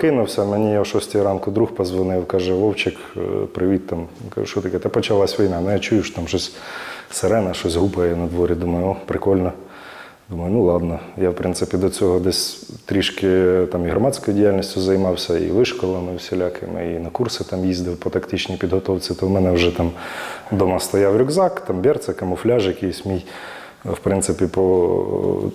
прокинувся, мені о 6 ранку друг позвонив, каже, Вовчик, е, привіт там. Кажу, що таке? Та почалась війна. Ну я чую, що там щось сирена, щось гупає на дворі. Думаю, о, прикольно. Думаю, ну ладно. Я, в принципі, до цього десь трішки там і громадською діяльністю займався, і вишколами всілякими, і на курси там їздив по тактичній підготовці. То в мене вже там вдома стояв рюкзак, там берце, камуфляж якийсь мій. В принципі, по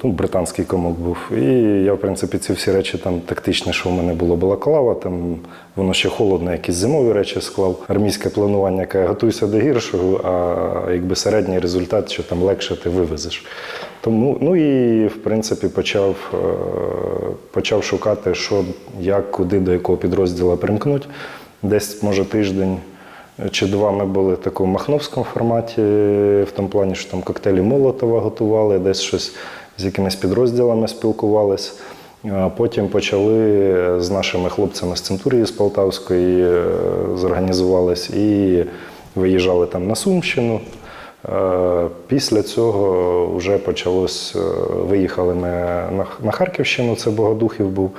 ну, британський комок був. І я, в принципі, ці всі речі там тактичне, що в мене було балаклава, там воно ще холодно, якісь зимові речі склав. Армійське планування, яке готуйся до гіршого, а якби середній результат, що там легше ти вивезеш. Тому, ну і в принципі почав, е, почав шукати, що, як, куди, до якого підрозділу примкнуть. Десь, може, тиждень чи два ми були в такому махновському форматі, в тому плані, що там коктейлі Молотова готували, десь щось з якимись підрозділами спілкувались. Потім почали з нашими хлопцями з Центурії з Полтавської, е, зорганізувались і виїжджали там на Сумщину. Е, Після цього вже почалось, е, виїхали ми на- Харківщину, це Богодухів був,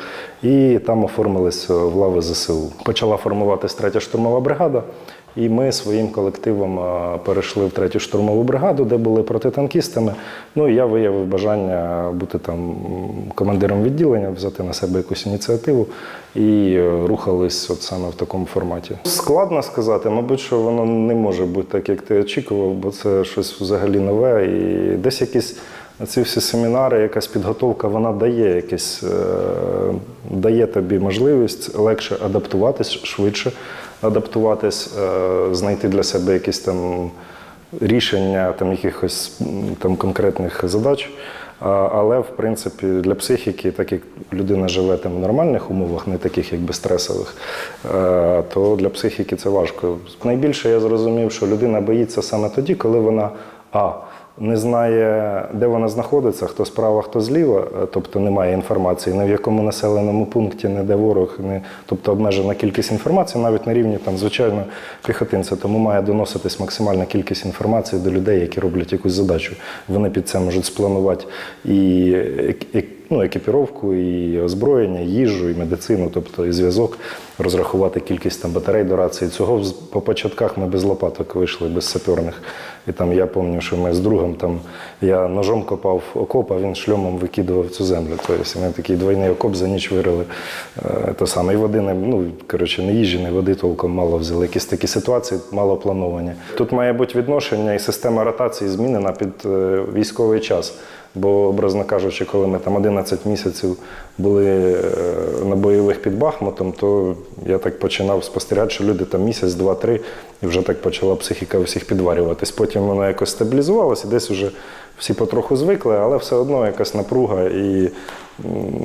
і там оформились в лави ЗСУ. Почала формуватись третя штурмова бригада, і ми своїм колективом е, перейшли в третю штурмову бригаду, де були протитанкістами. Ну і я виявив бажання бути там командиром відділення, взяти на себе якусь ініціативу і е, рухались от саме в такому форматі. Складно сказати, мабуть, що воно не може бути так, як ти очікував, бо це щось взагалі нове. І десь якісь ці всі семінари, якась підготовка, вона дає якесь, е, дає тобі можливість легше адаптуватись, швидше адаптуватись, е, знайти для себе якісь там рішення там якихось там конкретних задач. Але в принципі для психіки, так як людина живе там в нормальних умовах, не таких якби стресових, е, то для психіки це важко. Найбільше я зрозумів, що людина боїться саме тоді, коли вона а. Не знає, де вона знаходиться, хто справа, хто зліва, е, тобто немає інформації, ні в якому населеному пункті, не де ворог, не, тобто обмежена кількість інформації, навіть на рівні там, звичайно, піхотинця. Тому має доноситись максимальна кількість інформації до людей, які роблять якусь задачу. Вони під це можуть спланувати і ек- ну, екіпіровку, і озброєння, і їжу, і медицину, тобто і зв'язок, розрахувати кількість там батарей до рації. Цього по початках ми без лопаток вийшли, без саперних. І там я пам'ятаю, що ми з другом там я ножом копав окоп, а він шльомом викидував цю землю. Тобто ми такий двойний окоп за ніч вирили. Те саме. І води не, ну, коротше, не їжі, не води толком мало взяли. Якісь такі ситуації мало плановані. Тут має бути відношення і система ротації змінена під е, військовий час. Бо, образно кажучи, коли ми там 11 місяців були е, на бойових під Бахмутом, то я так починав спостерігати, що люди там місяць, два-три, і вже так почала психіка всіх підварюватись. Потім воно якось стабілізувалося, і десь вже всі потроху звикли, але все одно якась напруга і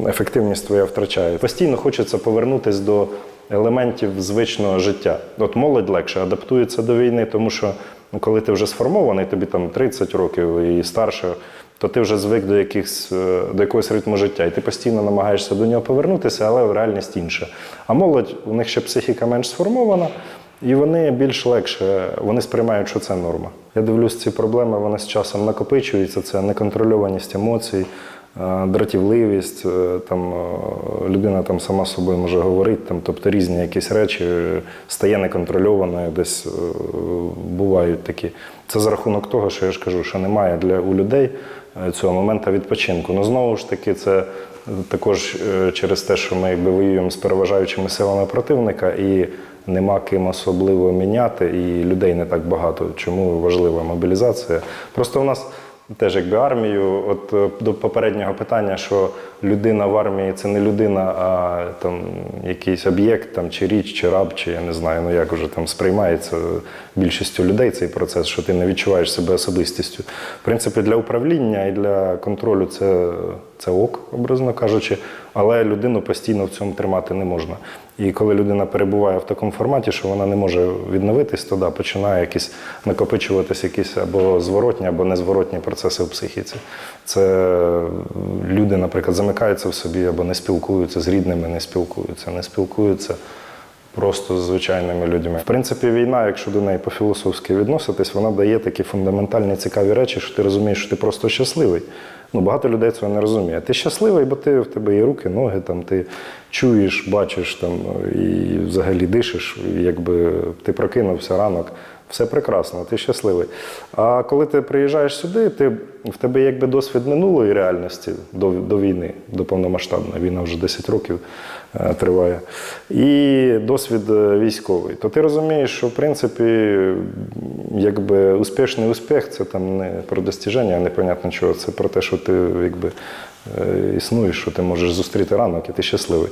ефективність твоя втрачає. Постійно хочеться повернутися до елементів звичного життя. От молодь легше адаптується до війни, тому що ну, коли ти вже сформований, тобі там 30 років і старше, то ти вже звик до, якихось, е, до якогось ритму життя, і ти постійно намагаєшся до нього повернутися, але реальність інша. А молодь, у них ще психіка менш сформована, і вони більш легше, вони сприймають, що це норма. Я дивлюсь, ці проблеми вони з часом накопичуються, це неконтрольованість емоцій. Е, Дратівливість, е, там е, людина там сама з собою може говорити, там, тобто різні якісь речі стає неконтрольованою, десь бувають такі. Це за рахунок того, що я ж кажу, що немає для у людей цього моменту відпочинку. Ну знову ж таки, це також через те, що ми якби воюємо з переважаючими силами противника і нема ким особливо міняти, і людей не так багато. Чому важлива мобілізація? Просто у нас теж якби армію, от е, до попереднього питання, що людина в армії це не людина, а там якийсь об'єкт там, чи річ, чи раб, чи я не знаю, ну як вже там сприймається більшістю людей цей процес, що ти не відчуваєш себе особистістю. В принципі, для управління і для контролю це, це ок, образно кажучи, але людину постійно в цьому тримати не можна. І коли людина перебуває в такому форматі, що вона не може відновитись, то да, починає якісь накопичуватись якісь або зворотні, або незворотні процеси в психіці. Це люди, наприклад, замикаються в собі або не спілкуються з рідними, не спілкуються, не спілкуються просто з звичайними людьми. В принципі, війна, якщо до неї по-філософськи відноситись, вона дає такі фундаментальні цікаві речі, що ти розумієш, що ти просто щасливий. Ну, багато людей цього не розуміє. Ти щасливий, бо ти в тебе є руки, ноги, там, ти чуєш, бачиш там, і взагалі дишиш, якби ти прокинувся ранок. Все прекрасно, ти щасливий. А коли ти приїжджаєш сюди, ти, в тебе якби досвід минулої реальності до, до війни, до повномасштабної. Війна вже 10 років е, триває. І досвід е, військовий. То ти розумієш, що в принципі, якби успішний успіх це там не про достіження, а непонятно чого. Це про те, що ти якби. Е, Існуєш, що ти можеш зустріти ранок, і ти щасливий.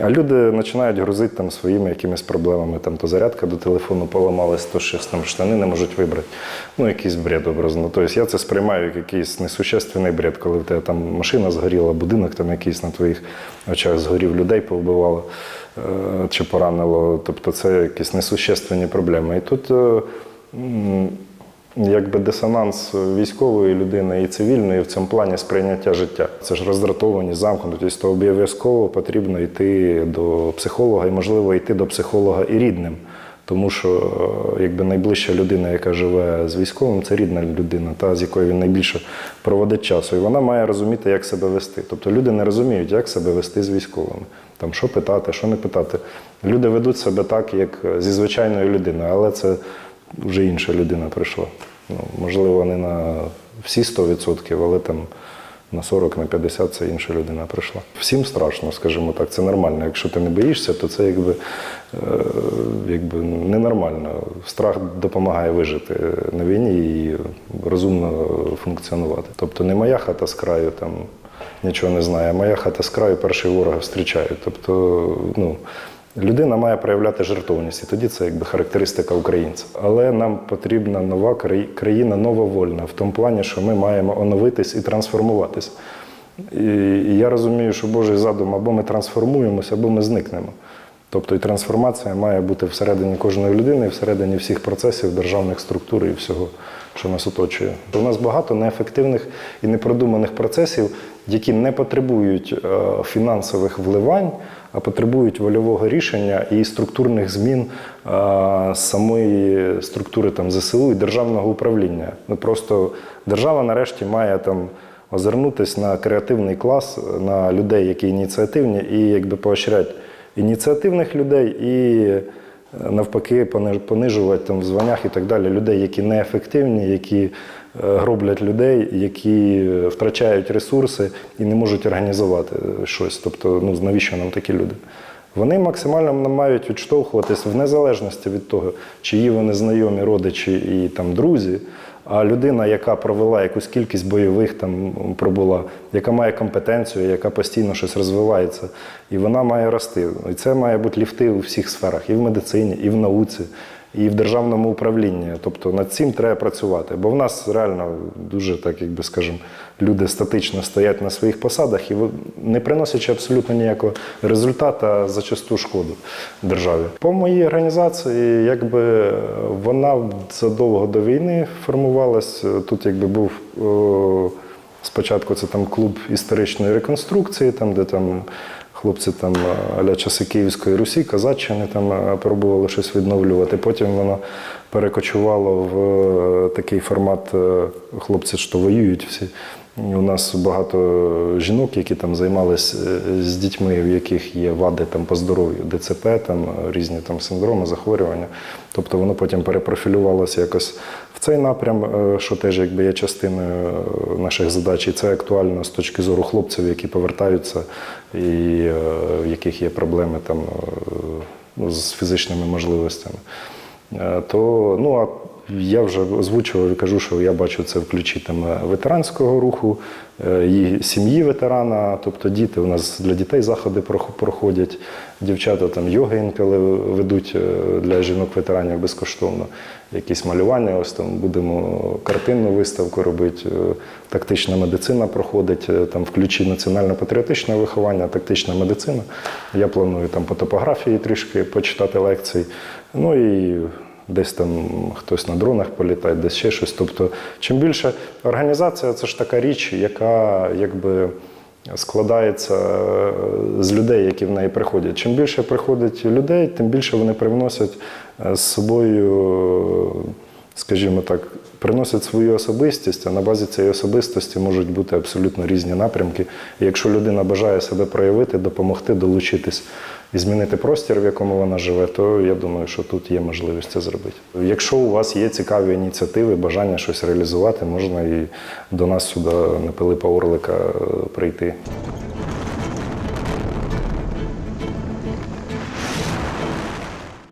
А люди починають грузити там своїми якимись проблемами. Там то зарядка до телефону поламалась, то щось там штани не можуть вибрати. Ну, якийсь бред образно. Тобто я це сприймаю як якийсь несущественний бред, коли в тебе там машина згоріла, будинок там якийсь на твоїх очах згорів, людей повбивало е, чи поранило. Тобто це якісь несущественні проблеми. І тут. Е, Якби дисонанс військової людини і цивільної в цьому плані сприйняття життя. Це ж роздратовані, замкнутість, то обов'язково потрібно йти до психолога і, можливо, йти до психолога і рідним. Тому що е, якби найближча людина, яка живе з військовим, це рідна людина, та з якою він найбільше проводить часу. І вона має розуміти, як себе вести. Тобто люди не розуміють, як себе вести з військовими. Там що питати, що не питати. Люди ведуть себе так, як зі звичайною людиною, але це вже інша людина прийшла. Ну, можливо, не на всі 100%, але там на 40, на 50 це інша людина прийшла. Всім страшно, скажімо так, це нормально. Якщо ти не боїшся, то це якби, е, якби ненормально. Страх допомагає вижити на війні і розумно функціонувати. Тобто не моя хата з краю там нічого не знає, а моя хата з краю перший ворога зустрічає. Тобто, ну. Людина має проявляти жертовність, і тоді це якби характеристика українця. Але нам потрібна нова країна, нова вольна, в тому плані, що ми маємо оновитись і трансформуватись. І, я розумію, що Божий задум або ми трансформуємося, або ми зникнемо. Тобто і трансформація має бути всередині кожної людини, всередині всіх процесів, державних структур і всього, що нас оточує. У нас багато неефективних і непродуманих процесів, які не потребують е, фінансових вливань, потребують вольового рішення і структурних змін самої структури там, ЗСУ і державного управління. Ну, просто держава нарешті має там озирнутись на креативний клас, на людей, які ініціативні, і якби поощряти ініціативних людей і е, навпаки пониж- понижувати там в званнях і так далі людей, які неефективні, які гроблять людей, які е, втрачають ресурси і не можуть організувати е, щось. Тобто, ну навіщо нам такі люди? Вони максимально мають відштовхуватись в незалежності від того, чиї вони знайомі, родичі і там друзі. А людина, яка провела якусь кількість бойових там пробула, яка має компетенцію, яка постійно щось розвивається, і вона має рости. І це має бути ліфти у всіх сферах, і в медицині, і в науці, і в державному управлінні. Тобто над цим треба працювати. Бо в нас реально дуже так, якби скажемо, люди статично стоять на своїх посадах і не приносячи абсолютно ніякого результату, а зачасту шкоду державі. По моїй організації, якби вона задовго до війни формувалась. Тут якби був. Спочатку це там клуб історичної реконструкції, там, де там хлопці там аля часи Київської Русі, Казаччини там е, пробували щось відновлювати. Потім воно перекочувало в е, такий формат е, хлопці, що воюють всі. У нас багато жінок, які там займалися з дітьми, в яких є вади там по здоров'ю, ДЦП, там різні там синдроми, захворювання. Тобто воно потім перепрофілювалося якось в цей напрям, е, що теж якби є частиною е, наших задач. І це актуально з точки зору хлопців, які повертаються і е, в яких є проблеми там е, з фізичними можливостями. Е, То ну а я вже озвучував і кажу, що я бачу це в ключі там ветеранського руху, е, і сім'ї ветерана, тобто діти у нас для дітей заходи проходять, дівчата там йоги інколи ведуть е, для жінок-ветеранів безкоштовно. Якісь малювання, ось там будемо картинну виставку робити, е, тактична медицина проходить, е, там в ключі національно-патріотичне виховання, тактична медицина. Я планую там по топографії трішки почитати лекції. Ну і десь там хтось на дронах політає, десь ще щось. Тобто, чим більше організація, це ж така річ, яка якби складається е, з людей, які в неї приходять. Чим більше приходить людей, тим більше вони привносять е, з собою, скажімо так, приносять свою особистість, а на базі цієї особистості можуть бути абсолютно різні напрямки. І якщо людина бажає себе проявити, допомогти, долучитись і змінити простір, в якому вона живе, то я думаю, що тут є можливість це зробити. Якщо у вас є цікаві ініціативи, бажання щось реалізувати, можна і до нас сюди на Пилипа Орлика прийти.